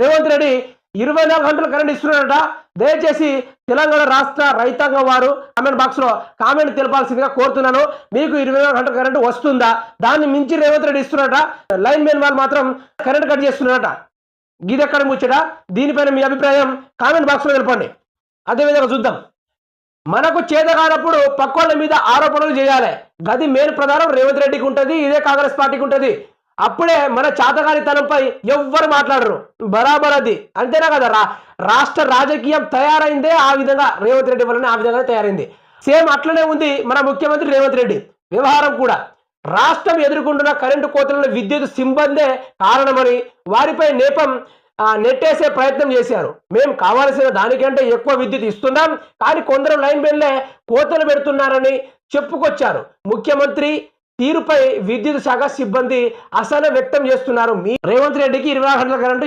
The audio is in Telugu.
రేవంత్ రెడ్డి ఇరవై నాలుగు గంటలు కరెంట్ ఇస్తున్నాడట. దయచేసి తెలంగాణ రాష్ట్ర రైతాంగం వారు కామెంట్ బాక్స్లో కామెంట్ తెలపాల్సిందిగా కోరుతున్నాను. మీకు ఇరవై నాలుగు గంటల కరెంట్ వస్తుందా? దాన్ని మించి రేవంత్ రెడ్డి ఇస్తున్నాడట. లైన్ మెన్ వాళ్ళు మాత్రం కరెంట్ కట్ చేస్తున్నాడట గీదెక్కడ ముచ్చట? దీనిపైన మీ అభిప్రాయం కామెంట్ బాక్స్లో తెలపండి. అదేవిధంగా చూద్దాం. మనకు చేత కానప్పుడు పక్కోళ్ళ మీద ఆరోపణలు చేయాలి. గది మేలు ప్రధానం రేవంత్ రెడ్డికి ఉంటుంది ఇదే కాంగ్రెస్ పార్టీకి ఉంటుంది. అప్పుడే మన చాతగానితనంపై ఎవ్వరు మాట్లాడరు. బరాబర్ అది అంతేనా కదా? రా రాష్ట్ర రాజకీయం తయారైందే ఆ విధంగా రేవంత్ రెడ్డి వల్లనే ఆ విధంగా తయారైంది. సేమ్ అట్లనే ఉంది మన ముఖ్యమంత్రి రేవంత్ రెడ్డి. వ్యవహారం కూడా. రాష్ట్రం ఎదుర్కొంటున్న కరెంటు కోతలను విద్యుత్ సిబ్బందే కారణమని వారిపై నేపం నెట్టేసే ప్రయత్నం చేశారు. మేము కావాల్సిన దానికంటే ఎక్కువ విద్యుత్ ఇస్తున్నాం కానీ కొందరు లైన్ మెన్లే కోతలు పెడుతున్నారని చెప్పుకొచ్చారు. ముఖ్యమంత్రి తీరుపై విద్యుత్ శాఖ సిబ్బంది అసహనం వ్యక్తం చేస్తున్నారు. మీ రేవంత్ రెడ్డికి ఇరవై గంటల కరెంటు